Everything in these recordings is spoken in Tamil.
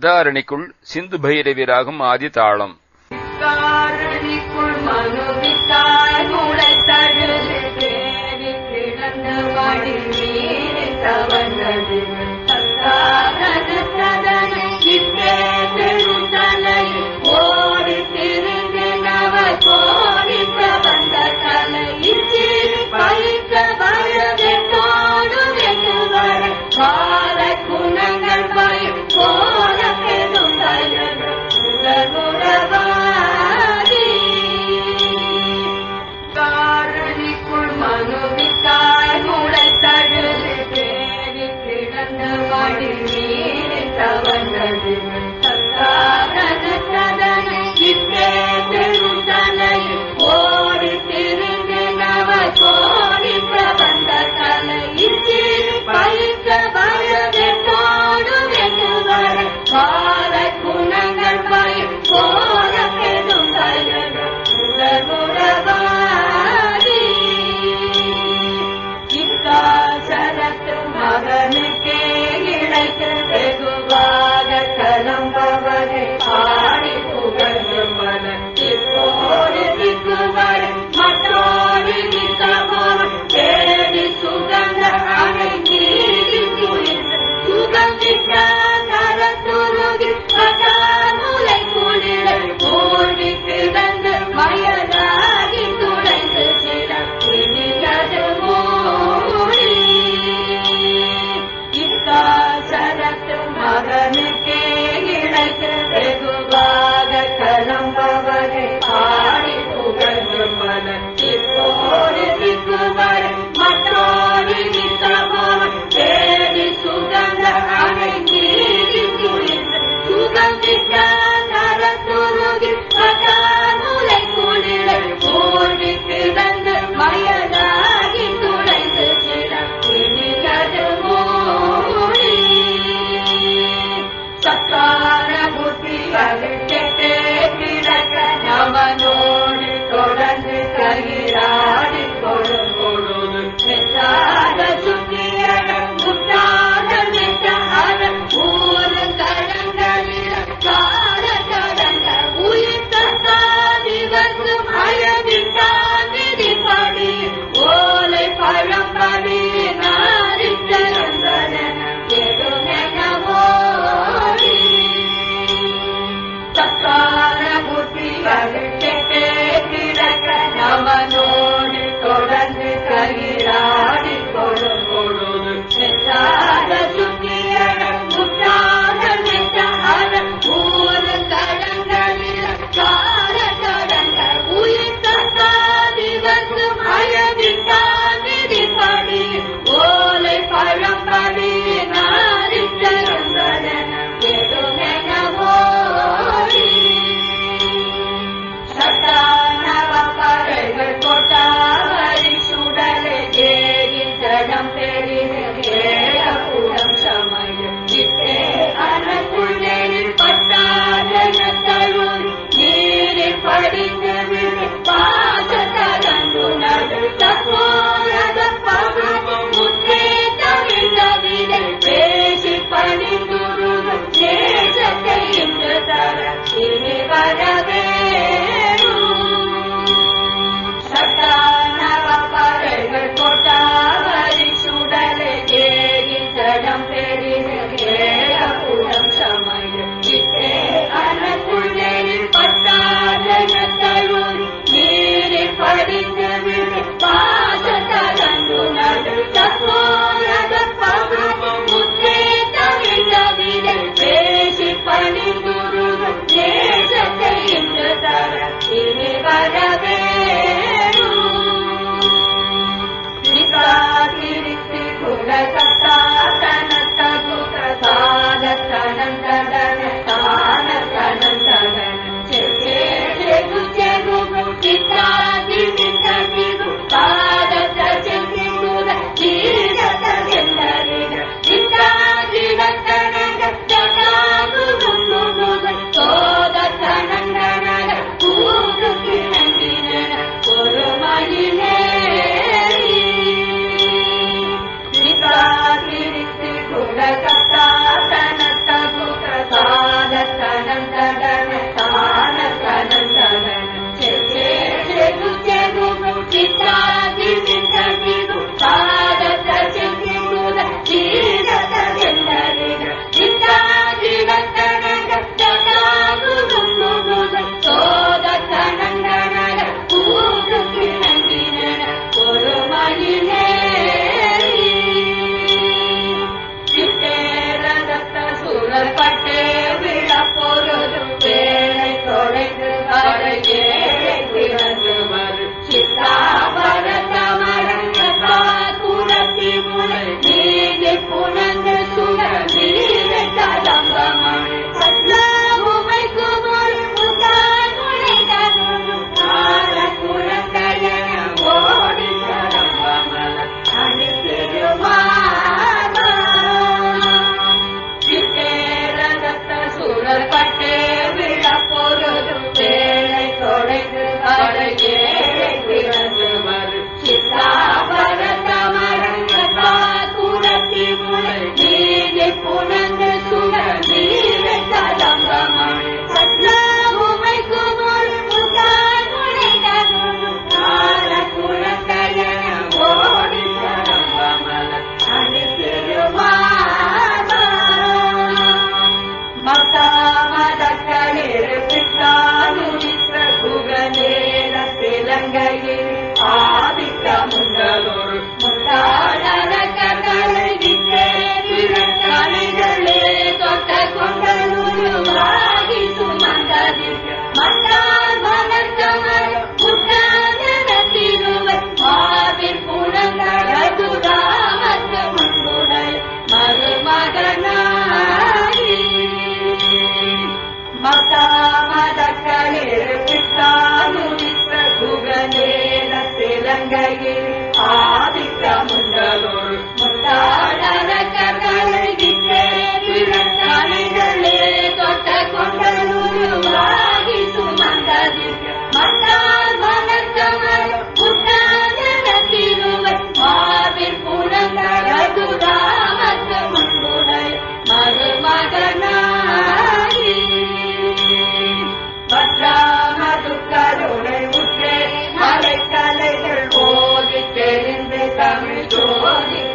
சித்தாரணிக்குள் சிந்து பைரவி ராகம் ஆதி தாளம்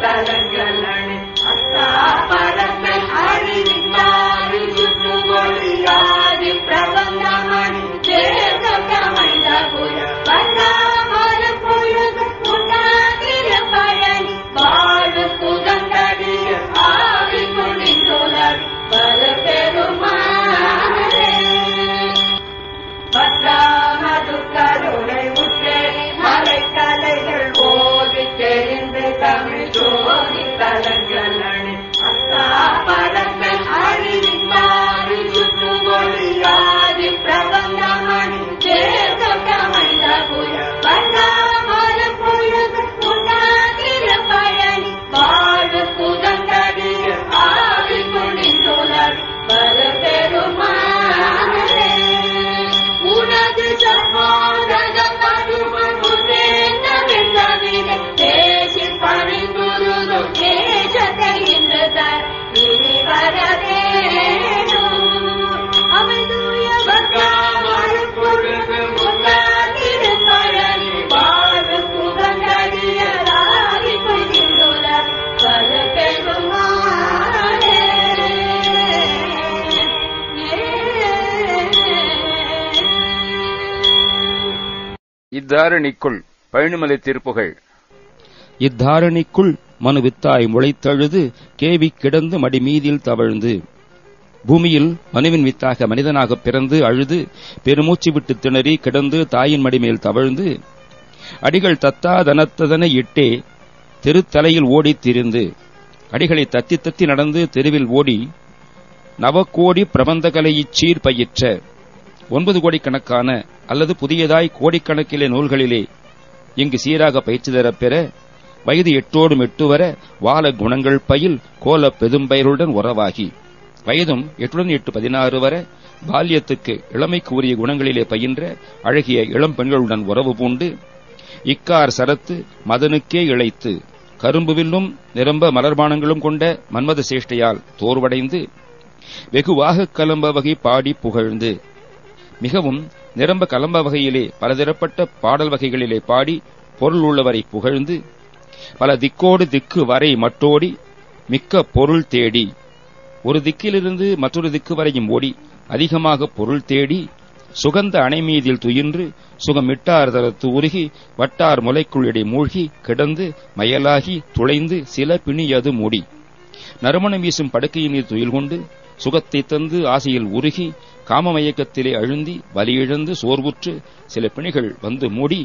తలంగళని இத்தாரணிக்குள் பழனிமலை திருப்புகழ் இத்தாரணிக்குள் மனு வித்தாய் முளைத்தழுது கேவி கிடந்து மடிமீதில் தவழ்ந்து. பூமியில் மனுவின் வித்தாக மனிதனாகப் பிறந்து அழுது பெருமூச்சு விட்டு திணறி கிடந்து தாயின் மடிமேல் தவழ்ந்து. அடிகள் தத்தாதனத்ததனை இட்டே தெருத்தலையில் ஓடித் திரிந்து. அடிகளை தத்தி தத்தி நடந்து தெருவில் ஓடி நவக்கோடி பிரபந்தகலை இச்சீர் பயிற்ற. ஒன்பது கோடிக்கணக்கான அல்லது புதியதாய் கோடிக்கணக்கிலே நூல்களிலே இங்கு சீராக பயிற்சி தரப் பெற வயது எட்டோடும் எட்டு வர வால குணங்கள் பயில் கோல பெதும்பெயருடன் உறவாகி வயதும் எட்டுடன் எட்டு பதினாறு வர பால்யத்துக்கு இளமைக்கு உரிய குணங்களிலே பயின்ற அழகிய இளம் பெண்களுடன் உறவு பூண்டு இக்கார் சரத்து மதனுக்கே இழைத்து கரும்புவில்லும் நிரம்ப மலர்பானங்களும் கொண்ட மன்மத சேஷ்டையால் தோர்வடைந்து வெகுவாக கலம்ப வகை பாடி புகழ்ந்து மிகவும் நிரம்ப கலம்ப வகையிலே பலதரப்பட்ட பாடல் வகைகளிலே பாடி பொருள் உள்ளவரை புகழ்ந்து பல திக்கோடு திக்கு வரை மட்டோடி மிக்க பொருள் தேடி. ஒரு திக்கிலிருந்து மற்றொரு திக்கு வரையும் ஓடி அதிகமாக பொருள் தேடி சுகந்த அணைமீதில் துயின்று சுகமிட்டார் தரத்து உருகி வட்டார் முலைக்குள் இடை மூழ்கி கிடந்து மயலாகி துளைந்து சில பிணியது மூடி. நறுமணம் வீசும் படுக்கையினீர் துயில் கொண்டு சுகத்தை தந்து ஆசையில் உருகி காமமயக்கத்திலே அழுந்தி வலியிழந்து சோர்வுற்று சில பிணிகள் வந்து மூடி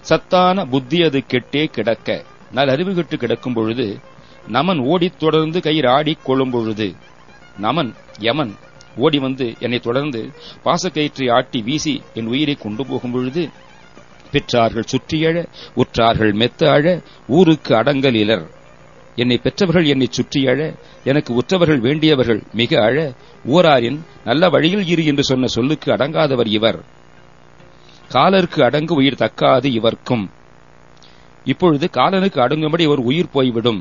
சத்தான புத்தி அது கெட்டே கிடக்க நல் அறிவு கெட்டு கிடக்கும் பொழுது நமன் ஓடித் தொடர்ந்து கயிறு ஆடிக் கொள்ளும் பொழுது நமன் யமன் ஓடி வந்து என்னை தொடர்ந்து பாசக்கயிற்றை ஆட்டி வீசி என் உயிரை கொண்டு போகும் பொழுது பெற்றார்கள் சுற்றியழ உற்றார்கள் மெத்த அழ ஊருக்கு அடங்கல் இலர். என்னை பெற்றவர்கள் என்னை சுற்றியழ எனக்கு உற்றவர்கள் வேண்டியவர்கள் மிக அழ ஊராரின் நல்ல வழியில் இரு என்று சொன்ன சொல்லுக்கு அடங்காதவர் இவர். காலருக்கு அடங்கு உயிர் தக்காது இவர்க்கும். இப்பொழுது காலனுக்கு அடங்கும்படி ஒரு உயிர் போய்விடும்.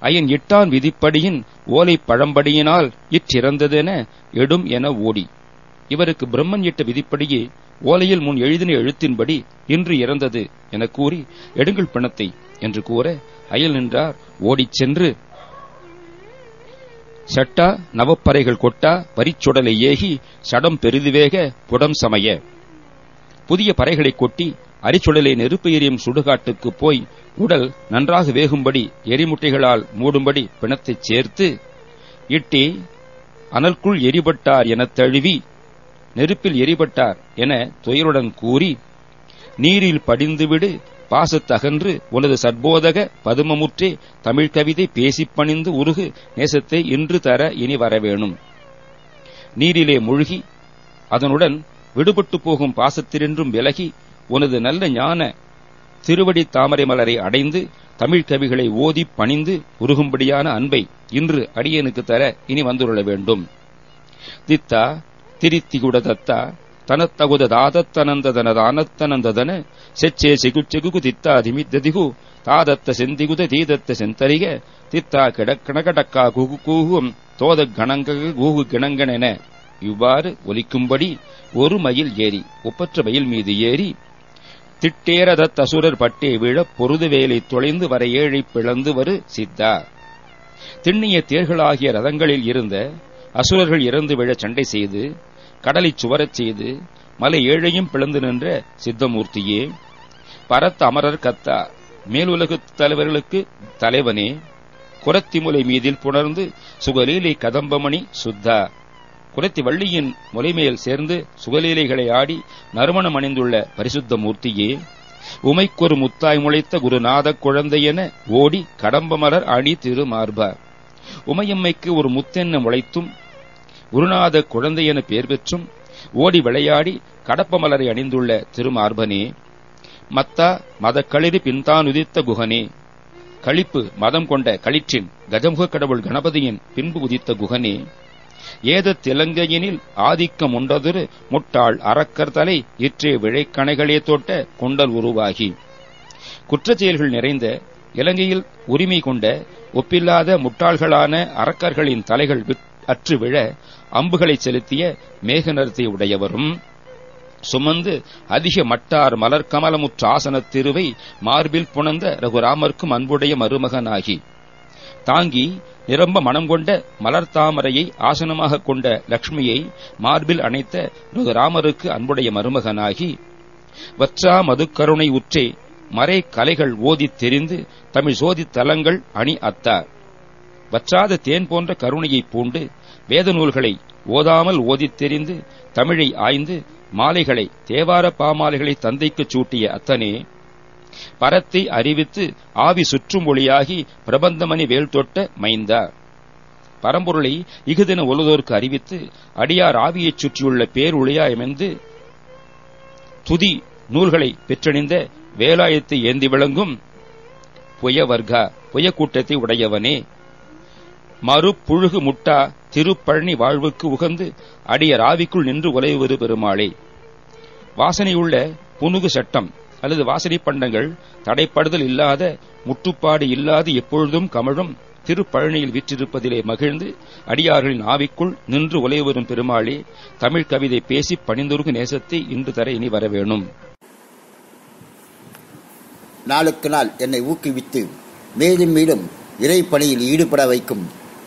அயன் இட்டான் விதிப்படியின் ஓலை பழம்படியினால் இற்றிறந்ததென எடும் என ஓடி. இவருக்கு பிரம்மன் இட்ட விதிப்படியே ஓலையில் முன் எழுதின எழுத்தின்படி இன்று இறந்தது என கூறி எடுங்கள் பிணத்தை என்று கூற அயல் நின்றார். ஓடிச் சென்று சட்டா நவப்பறைகள் கொட்டா பரிச்சுடலை ஏகி சடம் பெரிதுவேக புடம் சமய. புதிய பறைகளை கொட்டி அரிச்சுடலை நெருப்பு எரியும் சுடுகாட்டுக்கு போய் உடல் நன்றாக வேகும்படி எரிமுட்டைகளால் மூடும்படி பிணத்தைச் சேர்த்து இட்டி அனல்குள் எரிபட்டார் எனத் தழுவி நெருப்பில் எரிபட்டார் என துயருடன் கூறி நீரில் படிந்துவிடு பாசத்தகன்று உனது சற்போதக பதுமமுற்றே தமிழ்கவிதை பேசிப் பணிந்து உருகு நேசத்தை இன்று தர இனி வரவேணும். நீரிலே மூழ்கி அதனுடன் விடுபட்டு போகும் பாசத்தினின்றும் விலகி உனது நல்ல ஞான திருவடி தாமரை மலரை அடைந்து தமிழ் கவிகளை ஓதி பணிந்து உருகும்படியான அன்பை இன்று அடியனுக்கு தர இனி வந்துள்ள வேண்டும். தித்தா திரித்திகுட தத்தா ತನತ್ತಗುದ ದಾದತ್ತನಂದದನದಾನತ್ತನಂದದನ ಸೆಚ್ಚೆ ಸಿಗುಚ್ಚೆಗುಗು ತಿತ್ತಾ ದಿಮಿದ್ದದಿಗು ತಾದತ್ತ ಸೆಂದಿಗುದ ತೀದತ್ತ ಸೆಂತರಿಗೆ தித்தா கிடக்கணகடக்கா கூகு கூகும் தோத கணங்க கூகு கிணங்கனென இவ்வாறு ஒலிக்கும்படி ஒரு மயில் ஏறி ஒப்பற்ற மயில் மீது ஏறி திட்டேரத தசுரர் பட்டே விழ பொருது வேலை தொலைந்து வர ஏழை பிளந்து வரு சித்தா திண்ணிய தேர்களாகிய ரதங்களில் இருந்த அசுரர்கள் இறந்து விழ சண்டை செய்து கடலைச் சுவரச் செய்து மலை ஏழையும் பிளந்து நின்ற சித்தமூர்த்தியே பரத்த அமரர் கத்தா மேலுலகு தலைவர்களுக்கு தலைவனே குரத்திமுலை மீதில் புணர்ந்து சுகலீலை கதம்பமணி சுத்தா. குரத்தி வள்ளியின் முலைமேல் சேர்ந்து சுகலீலைகளை ஆடி நறுமணம் அணிந்துள்ள பரிசுத்த மூர்த்தியே உமைக்கொரு முத்தாய் முளைத்த குருநாதக் குழந்தையென ஓடி கடம்பமலர் அணி திருமார்பார் உமையம்மைக்கு ஒரு முத்தென்ன முளைத்தும் குருநாத குழந்தையென பெயர் பெற்றும் ஓடி விளையாடி கடப்பமலரை அணிந்துள்ள திருமார்பனே மத்தா மதக்களிறு பின்தான் உதித்த குகனே களிப்பு மதம் கொண்ட களிற்றின் கஜமுக கடவுள் கணபதியின் பின்பு உதித்த குகனே ஏத திலங்கையினில் ஆதிக்கம் உண்டதொரு முட்டாள் அறக்கர் தலை இற்றே விழைக்கணைகளே தோட்ட கொண்டல் உருவாகி. குற்றச்செயல்கள் நிறைந்த இலங்கையில் உரிமை கொண்ட ஒப்பில்லாத முட்டாள்களான அரக்கர்களின் தலைகள் அற்று விழ அம்புகளை செலுத்திய மேகநரத்தை உடையவரும். சுமந்து அதிக மட்டார் மலர் கமலமுற்ற ஆசனத் திருவை மார்பில் புணந்த ரகுராமர்க்கும் அன்புடைய மருமகனாகி. தாங்கி நிரம்ப மனம் கொண்ட மலர் தாமரையை ஆசனமாக கொண்ட லக்ஷ்மியை மார்பில் அணைத்த ரகுராமருக்கு அன்புடைய மருமகனாகி. வற்றா மதுக்கருணை உற்றே மறை கலைகள் ஓதித் தெரிந்து தமிழ் சோதி தலங்கள் அணி அத்தார். வற்றாத தேன் போன்ற கருணையை பூண்டு வேத நூல்களை ஓதாமல் ஓதித் தெரிந்து தமிழை ஆய்ந்து மாலைகளை தேவார பாமாலைகளை தந்தைக்குச் சூட்டிய அத்தனே பரத்தை அறிவித்து ஆவி சுற்றும் ஒளியாகி பிரபந்தமணி வேல் தொட்ட மைந்தா. பரம்பொருளை இகுதின ஒழுதோர்க்கு அறிவித்து அடியார் ஆவியைச் சுற்றியுள்ள பேருளியாயமெந்து துதி நூல்களை பெற்றணிந்த வேலாயத்தை ஏந்தி விளங்கும் புயவர்கா புயக்கூட்டத்தை உடையவனே. மறுப்புழுகு முட்டா திருப்பழனி வாழ்வுக்கு உகந்து அடியர் ஆவிக்குள் நின்று உலைவுவது பெருமாளே. வாசனையுள்ள புனுகு சட்டம் அல்லது வாசனை பண்டங்கள் தடைப்படுதல் இல்லாத முட்டுப்பாடு இல்லாது எப்பொழுதும் கமழும் திருப்பழனியில் விற்றிருப்பதிலே மகிழ்ந்து அடியார்களின் ஆவிக்குள் நின்று உலைவரும் பெருமாளே. தமிழ் கவிதை பேசி பணிந்துருகு நேசத்தை இன்று தர இனி வரவேணும் நாளுக்கு நாள் என்னை ஊக்குவித்து மேலும் மேலும் இறை பணியில் ஈடுபட வைக்கும்